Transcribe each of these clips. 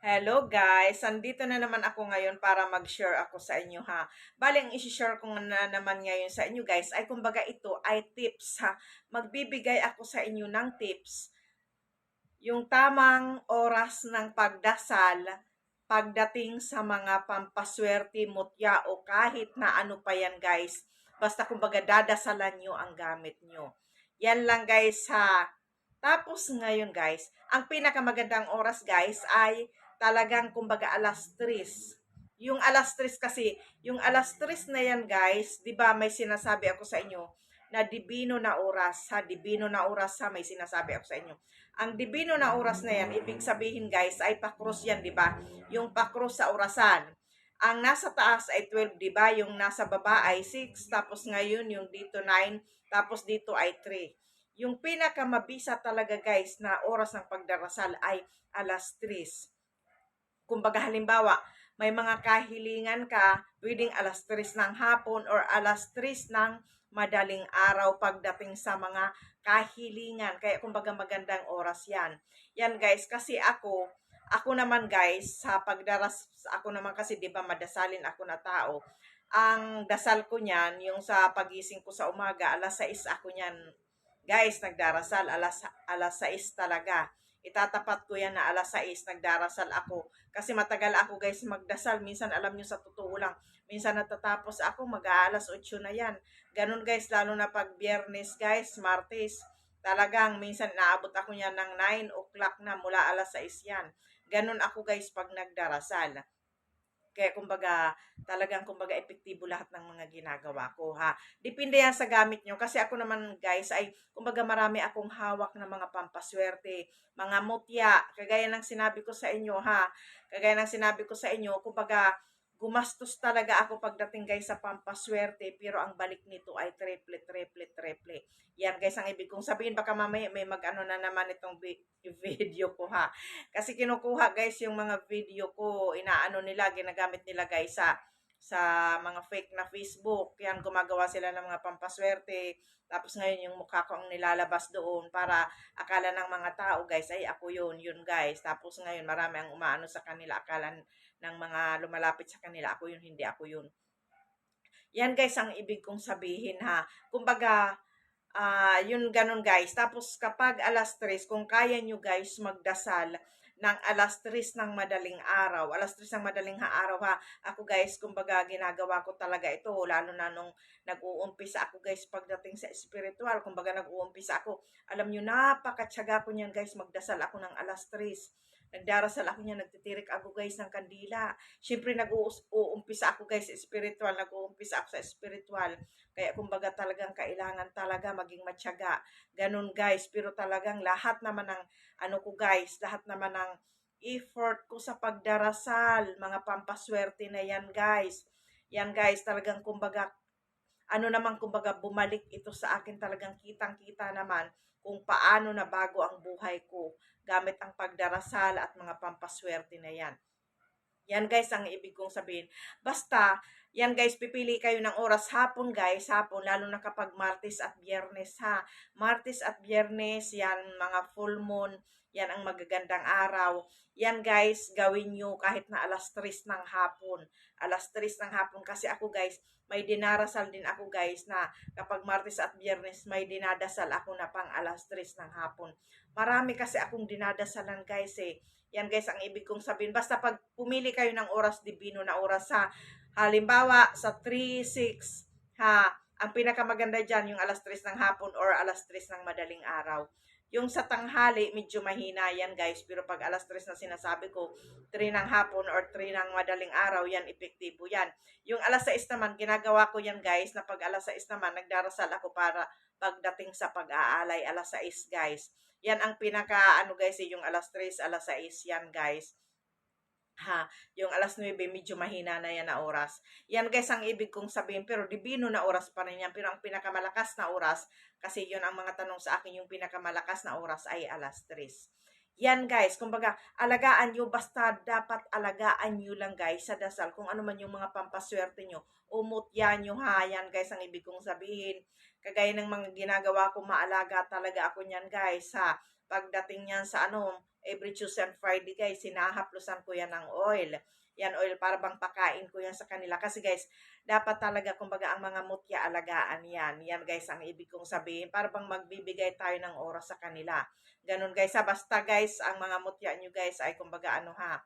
Hello guys! Andito na naman ako ngayon para mag-share ako sa inyo ha. Bali, ang isi-share ko na naman ngayon sa inyo guys ay kumbaga ito ay tips ha. Magbibigay ako sa inyo ng tips. Yung tamang oras ng pagdasal pagdating sa mga pampaswerte, mutya o kahit na ano pa yan guys. Basta kumbaga dadasalan nyo ang gamit nyo. Yan lang guys ha. Tapos ngayon guys, ang pinakamagandang oras guys ay talagang kumbaga alas 3. Yung alas 3 kasi, yung alas 3 na yan guys, 'di ba may sinasabi ako sa inyo na dibino na oras, ha, dibino na oras ha, may sinasabi ako sa inyo. Ang dibino na oras na yan, ibig sabihin guys, ay pakros yan, 'di ba? Yung pakros sa orasan. Ang nasa taas ay 12, 'di ba? Yung nasa baba ay 6, tapos ngayon yung dito 9, tapos dito ay 3 yung pinakamabisa talaga guys na oras ng pagdarasal ay alas 3 kumbaga halimbawa, may mga kahilingan ka, pwedeng alas 3 ng hapon or alas 3 ng madaling araw pagdating sa mga kahilingan. Kaya kumbaga magandang oras yan. Yan guys, kasi ako, ako naman guys, sa pagdaras, ako naman kasi di ba madasalin ako na tao, ang dasal ko niyan, yung sa pagising ko sa umaga, alas 6 ako niyan. Guys, nagdarasal, alas, alas 6 talaga itatapat ko yan na alas 6 nagdarasal ako. Kasi matagal ako guys magdasal. Minsan alam nyo sa totoo lang. Minsan natatapos ako mag-aalas 8 na yan. Ganun guys, lalo na pag biyernes guys, martes. Talagang minsan naabot ako yan ng 9 o'clock na mula alas 6 yan. Ganun ako guys pag nagdarasal. Kaya kumbaga, talagang kumbaga epektibo lahat ng mga ginagawa ko ha. Depende yan sa gamit nyo. Kasi ako naman guys ay kumbaga marami akong hawak na mga pampaswerte, mga mutya. Kagaya ng sinabi ko sa inyo ha. Kagaya ng sinabi ko sa inyo, kumbaga gumastos talaga ako pagdating guys sa pampaswerte pero ang balik nito ay triple, triple, triple. Yan guys ang ibig kong sabihin baka mamaya may mag-ano na naman itong video ko ha. Kasi kinukuha guys yung mga video ko, inaano nila, ginagamit nila guys sa sa mga fake na Facebook. Yan, gumagawa sila ng mga pampaswerte. Tapos ngayon yung mukha ko ang nilalabas doon para akala ng mga tao, guys, ay ako yun, yun guys. Tapos ngayon marami ang umaano sa kanila, akala ng mga lumalapit sa kanila, ako yun, hindi ako yun. Yan guys ang ibig kong sabihin ha. Kumbaga, uh, yun ganun guys. Tapos kapag alas 3, kung kaya nyo guys magdasal ng alas 3 ng madaling araw. Alas 3 ng madaling araw ha. Ako guys, kumbaga ginagawa ko talaga ito. Lalo na nung nag-uumpisa ako guys pagdating sa spiritual. Kumbaga nag-uumpisa ako. Alam nyo, napakatsaga ko niyan guys. Magdasal ako ng alas 3 Nagdarasal ako niya, nagtitirik ako guys ng kandila. Siyempre nag-uumpisa ako guys spiritual, nag-uumpisa ako sa spiritual. Kaya kumbaga talagang kailangan talaga maging matyaga. Ganun guys, pero talagang lahat naman ng ano ko guys, lahat naman ng effort ko sa pagdarasal, mga pampaswerte na yan guys. Yan guys, talagang kumbaga ano naman kumbaga bumalik ito sa akin talagang kitang-kita naman kung paano na bago ang buhay ko gamit ang pagdarasal at mga pampaswerte na yan. Yan guys ang ibig kong sabihin. Basta, yan guys, pipili kayo ng oras hapon guys, hapon, lalo na kapag Martes at Biyernes ha. Martes at Biyernes, yan mga full moon, yan ang magagandang araw. Yan guys, gawin nyo kahit na alas 3 ng hapon. Alas 3 ng hapon kasi ako guys, may dinarasal din ako guys na kapag Martes at Biyernes may dinadasal ako na pang alas 3 ng hapon. Marami kasi akong dinadasalan guys eh yan guys ang ibig kong sabihin. Basta pag pumili kayo ng oras divino na oras sa halimbawa sa 3, 6, ha, ang pinakamaganda dyan yung alas 3 ng hapon or alas 3 ng madaling araw. Yung sa tanghali, medyo mahina yan guys. Pero pag alas 3 na sinasabi ko, 3 ng hapon or 3 ng madaling araw, yan, epektibo yan. Yung alas 6 naman, ginagawa ko yan guys, na pag alas 6 naman, nagdarasal ako para pagdating sa pag-aalay, alas 6 guys. Yan ang pinaka, ano guys, eh, yung alas 3, alas 6, yan guys. Ha, yung alas 9, medyo mahina na yan na oras. Yan guys, ang ibig kong sabihin, pero divino na oras pa rin yan. Pero ang pinakamalakas na oras, kasi yun ang mga tanong sa akin, yung pinakamalakas na oras ay alas 3. Yan guys, kumbaga, alagaan nyo, basta dapat alagaan nyo lang guys sa dasal, kung ano man yung mga pampaswerte nyo, umutya nyo ha, yan guys ang ibig kong sabihin. Kagaya ng mga ginagawa ko, maalaga talaga ako niyan guys ha. pagdating niyan sa ano, every Tuesday and Friday guys, sinahaplusan ko yan ng oil. Yan oil para bang pakain ko yan sa kanila. Kasi guys, dapat talaga kumbaga ang mga mutya alagaan yan. Yan guys ang ibig kong sabihin. Para bang magbibigay tayo ng oras sa kanila. Ganun guys ha. Basta guys, ang mga mutya nyo guys ay kumbaga ano ha.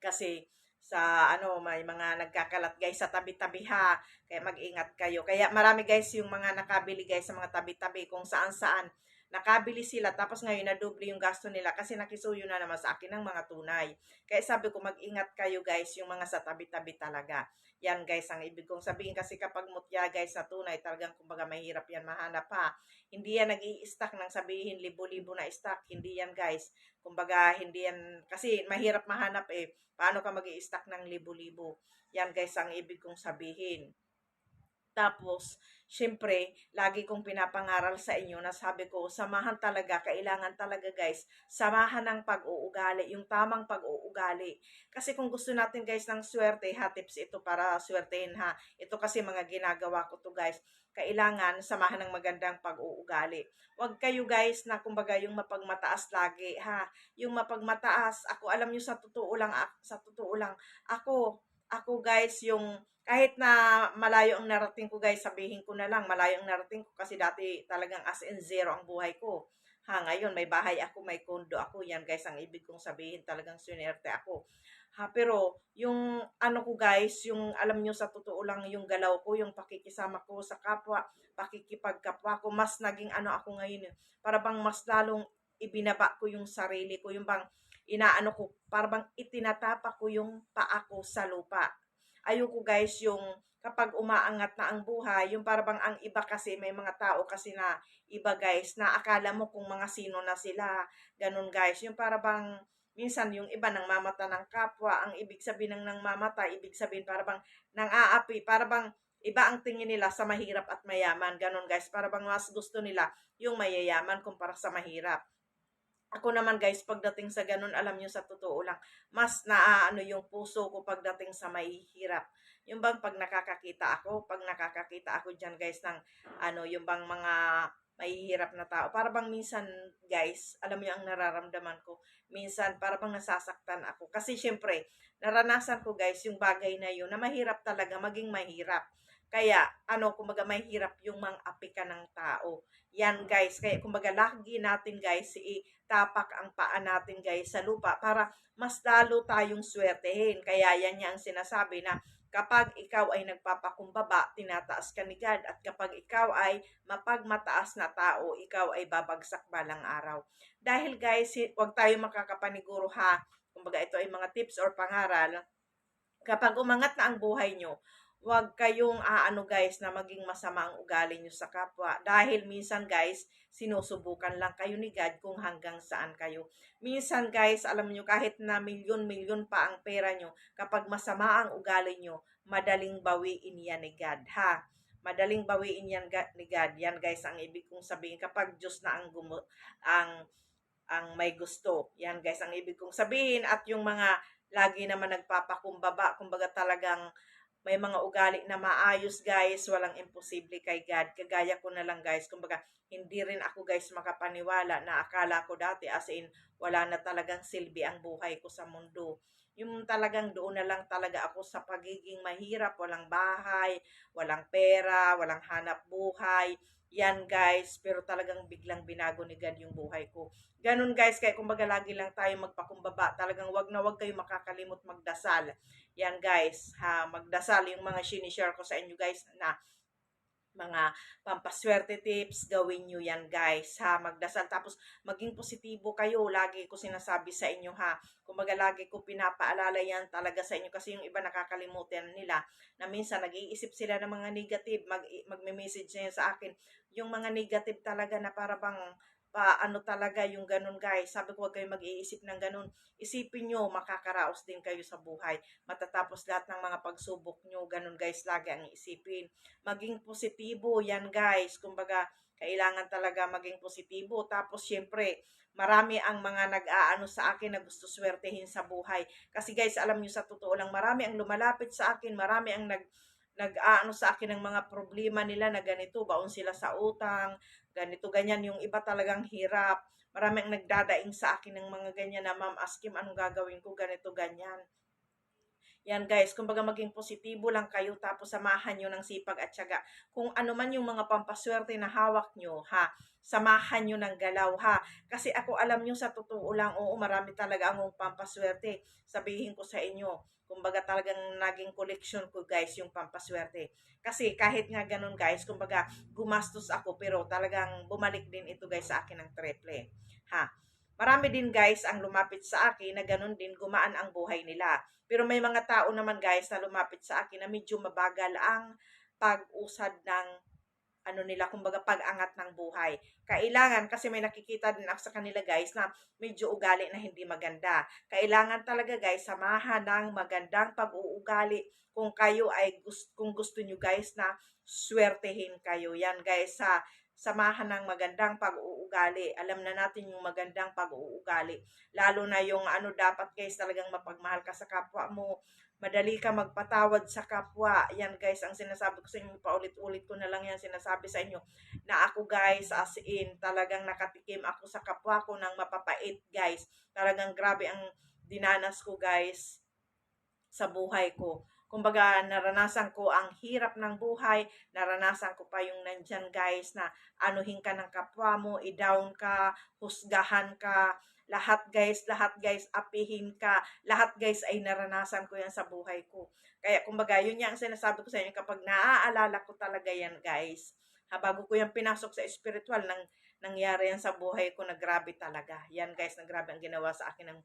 Kasi sa ano may mga nagkakalat guys sa tabi-tabi ha kaya mag-ingat kayo kaya marami guys yung mga nakabili guys sa mga tabi-tabi kung saan-saan nakabili sila tapos ngayon na double yung gasto nila kasi nakisuyo na naman sa akin ng mga tunay. Kaya sabi ko mag-ingat kayo guys yung mga sa tabi-tabi talaga. Yan guys ang ibig kong sabihin kasi kapag mutya guys na tunay talagang kumbaga mahirap yan mahanap ha. Hindi yan nag stack nang sabihin libo-libo na stock. Hindi yan guys. Kumbaga hindi yan kasi mahirap mahanap eh. Paano ka mag stack ng libo-libo? Yan guys ang ibig kong sabihin. Tapos, syempre, lagi kong pinapangaral sa inyo na sabi ko, samahan talaga, kailangan talaga guys, samahan ng pag-uugali, yung tamang pag-uugali. Kasi kung gusto natin guys ng swerte, ha, tips ito para swertehin ha. Ito kasi mga ginagawa ko to guys. Kailangan samahan ng magandang pag-uugali. Huwag kayo guys na kumbaga yung mapagmataas lagi ha. Yung mapagmataas, ako alam nyo sa totoo lang, sa totoo lang, ako, ako guys yung kahit na malayo ang narating ko guys, sabihin ko na lang, malayo ang narating ko kasi dati talagang as in zero ang buhay ko. Ha, ngayon may bahay ako, may kondo ako. Yan guys, ang ibig kong sabihin talagang sunerte ako. Ha, pero yung ano ko guys, yung alam nyo sa totoo lang yung galaw ko, yung pakikisama ko sa kapwa, pakikipagkapwa ko, mas naging ano ako ngayon. Para bang mas lalong ibinaba ko yung sarili ko, yung bang inaano ko, para bang itinatapa ko yung paa ko sa lupa ayoko guys yung kapag umaangat na ang buhay, yung parang ang iba kasi, may mga tao kasi na iba guys, na akala mo kung mga sino na sila, ganun guys, yung parang minsan yung iba nang mamata ng kapwa, ang ibig sabihin ng nang mamata, ibig sabihin para bang nang aapi, para bang iba ang tingin nila sa mahirap at mayaman, ganun guys, para bang mas gusto nila yung mayayaman kumpara sa mahirap. Ako naman guys, pagdating sa ganun, alam nyo sa totoo lang, mas naaano yung puso ko pagdating sa mahihirap. Yung bang pag nakakakita ako, pag nakakakita ako dyan guys ng ano, yung bang mga mahihirap na tao. Para bang minsan guys, alam nyo ang nararamdaman ko, minsan para bang nasasaktan ako. Kasi syempre, naranasan ko guys yung bagay na yun na mahirap talaga, maging mahirap. Kaya, ano, kumbaga mahirap yung mang api ka ng tao. Yan guys, kaya kumbaga lagi natin guys, itapak ang paa natin guys sa lupa para mas lalo tayong swertehin. Kaya yan niya ang sinasabi na kapag ikaw ay nagpapakumbaba, tinataas ka ni God. At kapag ikaw ay mapagmataas na tao, ikaw ay babagsak balang araw. Dahil guys, huwag tayo makakapaniguro ha. Kumbaga ito ay mga tips or pangaral. Kapag umangat na ang buhay nyo, Huwag kayong aano guys na maging masama ang ugali nyo sa kapwa. Dahil minsan guys, sinusubukan lang kayo ni God kung hanggang saan kayo. Minsan guys, alam nyo kahit na milyon-milyon pa ang pera nyo, kapag masama ang ugali nyo, madaling bawiin yan ni God. Ha? Madaling bawiin yan ni God. Yan guys ang ibig kong sabihin kapag Diyos na ang gumo, ang ang may gusto. Yan guys ang ibig kong sabihin at yung mga lagi naman nagpapakumbaba, kumbaga talagang may mga ugali na maayos guys, walang imposible kay God. Kagaya ko na lang guys, kumbaga hindi rin ako guys makapaniwala na akala ko dati as in wala na talagang silbi ang buhay ko sa mundo. Yung talagang doon na lang talaga ako sa pagiging mahirap, walang bahay, walang pera, walang hanap buhay. Yan guys, pero talagang biglang binago ni God yung buhay ko. Ganun guys, kaya kumbaga lagi lang tayo magpakumbaba. Talagang wag na wag kayo makakalimot magdasal. Yan guys, ha, magdasal yung mga sinishare ko sa inyo guys na mga pampaswerte tips, gawin nyo yan guys, ha, magdasal, tapos maging positibo kayo, lagi ko sinasabi sa inyo ha, kumbaga lagi ko pinapaalala yan talaga sa inyo, kasi yung iba nakakalimutan nila, na minsan nag-iisip sila ng mga negative, mag, magme-message na sa akin, yung mga negative talaga na para bang pa ano talaga yung ganun guys. Sabi ko huwag kayo mag-iisip ng ganun. Isipin nyo, makakaraos din kayo sa buhay. Matatapos lahat ng mga pagsubok nyo, ganun guys, lagi ang isipin. Maging positibo, yan guys. Kumbaga, kailangan talaga maging positibo. Tapos syempre, marami ang mga nag-aano sa akin na gusto swertehin sa buhay. Kasi guys, alam nyo sa totoo lang, marami ang lumalapit sa akin, marami ang nag nag-aano sa akin ng mga problema nila na ganito, baon sila sa utang, ganito, ganyan, yung iba talagang hirap, Maraming nagdadaing sa akin ng mga ganyan na, Ma'am Askim, anong gagawin ko? Ganito, ganyan. Yan guys, kumbaga maging positibo lang kayo tapos samahan nyo ng sipag at syaga. Kung ano man yung mga pampaswerte na hawak nyo, ha, samahan nyo ng galaw, ha. Kasi ako alam nyo sa totoo lang, oo, marami talaga akong pampaswerte. Sabihin ko sa inyo, kumbaga talagang naging collection ko guys yung pampaswerte. Kasi kahit nga ganun guys, kumbaga gumastos ako pero talagang bumalik din ito guys sa akin ng triple. Ha. Marami din guys ang lumapit sa akin na ganun din gumaan ang buhay nila. Pero may mga tao naman guys na lumapit sa akin na medyo mabagal ang pag-usad ng ano nila, kumbaga pag-angat ng buhay. Kailangan, kasi may nakikita din ako sa kanila guys na medyo ugali na hindi maganda. Kailangan talaga guys, samahan ng magandang pag-uugali kung kayo ay gusto, kung gusto nyo guys na swertehin kayo. Yan guys, sa samahan ng magandang pag-uugali. Alam na natin yung magandang pag-uugali. Lalo na yung ano dapat guys, talagang mapagmahal ka sa kapwa mo. Madali ka magpatawad sa kapwa. Yan guys, ang sinasabi ko sa inyo, paulit-ulit ko na lang yan sinasabi sa inyo. Na ako guys, as in, talagang nakatikim ako sa kapwa ko ng mapapait guys. Talagang grabe ang dinanas ko guys sa buhay ko. Kumbaga, naranasan ko ang hirap ng buhay, naranasan ko pa yung nandyan guys na anuhin ka ng kapwa mo, i-down ka, husgahan ka, lahat guys, lahat guys, apihin ka, lahat guys ay naranasan ko yan sa buhay ko. Kaya kumbaga, yun yung sinasabi ko sa inyo kapag naaalala ko talaga yan guys. Ha, bago ko yan pinasok sa spiritual, nang, nangyari yan sa buhay ko na grabe talaga. Yan guys, na grabe ang ginawa sa akin ng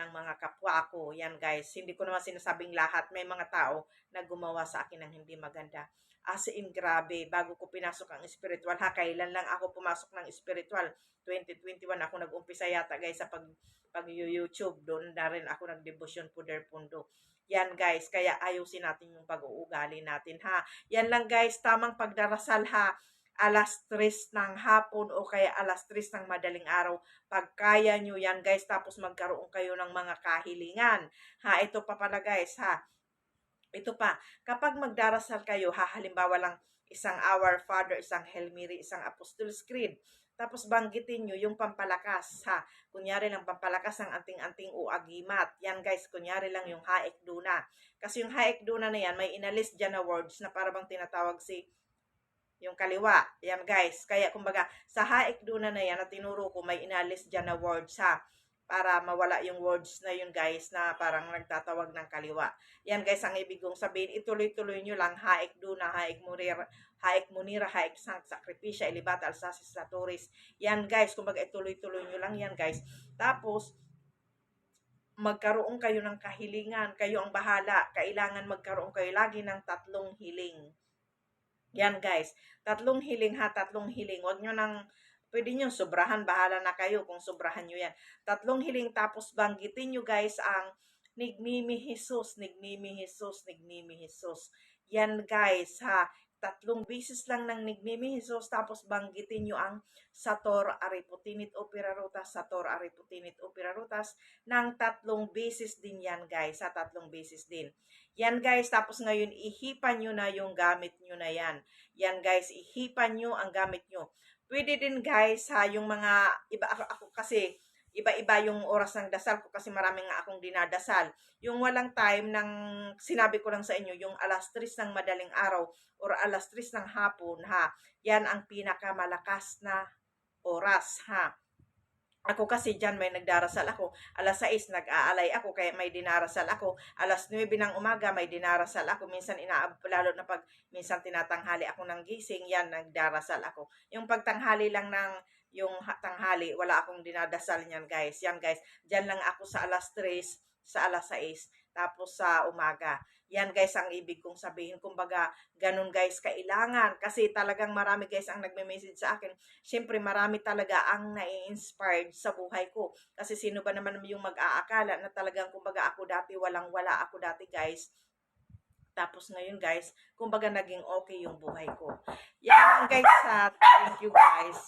ng mga kapwa ko. Yan guys, hindi ko naman sinasabing lahat. May mga tao na gumawa sa akin ng hindi maganda. As in, grabe. Bago ko pinasok ang spiritual, ha, kailan lang ako pumasok ng spiritual? 2021 ako nag-umpisa yata guys sa pag, pag YouTube. Doon na rin ako nag-devotion puder pundo. Yan guys, kaya ayusin natin yung pag-uugali natin ha. Yan lang guys, tamang pagdarasal ha alas 3 ng hapon o kaya alas 3 ng madaling araw. Pag kaya nyo yan guys, tapos magkaroon kayo ng mga kahilingan. Ha, ito pa pala guys ha. Ito pa, kapag magdarasal kayo, ha, halimbawa lang isang Our Father, isang Hail Mary, isang Apostles' Creed, tapos banggitin nyo yung pampalakas, ha. Kunyari lang pampalakas ng anting-anting o agimat. Yan guys, kunyari lang yung haek duna. Kasi yung haek duna na yan, may inalis dyan na words na parang tinatawag si yung kaliwa. Yan guys. Kaya kumbaga, sa haik duna na yan, na tinuro ko, may inalis dyan na words ha. Para mawala yung words na yun guys, na parang nagtatawag ng kaliwa. Yan guys, ang ibig kong sabihin, ituloy-tuloy nyo lang, haik duna, haik munira, haik munira, haik sang sakripisya, ilibata, alsasis, saturis. Yan guys, kumbaga ituloy-tuloy nyo lang yan guys. Tapos, magkaroon kayo ng kahilingan, kayo ang bahala. Kailangan magkaroon kayo lagi ng tatlong hiling. Yan guys, tatlong hiling ha, tatlong hiling. Huwag nyo nang, pwede nyo sobrahan, bahala na kayo kung sobrahan nyo yan. Tatlong hiling tapos banggitin nyo guys ang Nignimi Jesus, Nignimi Jesus, Nignimi Jesus. Yan guys ha, tatlong bisis lang ng Nignimi Jesus tapos banggitin nyo ang Sator Ariputinit Operarutas, Sator Ariputinit Operarutas ng tatlong bisis din yan guys, sa tatlong bisis din. Yan guys, tapos ngayon ihipan nyo na yung gamit nyo na yan. Yan guys, ihipan nyo ang gamit nyo. Pwede din guys ha, yung mga, iba ako, ako kasi, iba-iba yung oras ng dasal ko kasi marami nga akong dinadasal. Yung walang time ng sinabi ko lang sa inyo, yung alas 3 ng madaling araw or alas 3 ng hapon ha, yan ang pinakamalakas na oras ha. Ako kasi dyan may nagdarasal ako. Alas 6 nag-aalay ako kaya may dinarasal ako. Alas 9 ng umaga may dinarasal ako. Minsan inaab lalo na pag minsan tinatanghali ako ng gising, yan nagdarasal ako. Yung pagtanghali lang ng yung tanghali, wala akong dinadasal niyan guys. Yan guys, dyan lang ako sa alas 3, sa alas 6, tapos sa umaga. Yan guys ang ibig kong sabihin. Kumbaga, ganun guys, kailangan. Kasi talagang marami guys ang nagme-message sa akin. Siyempre, marami talaga ang nai-inspired sa buhay ko. Kasi sino ba naman yung mag-aakala na talagang kumbaga ako dati walang-wala ako dati guys. Tapos ngayon guys, kumbaga naging okay yung buhay ko. Yan guys, sa thank you guys.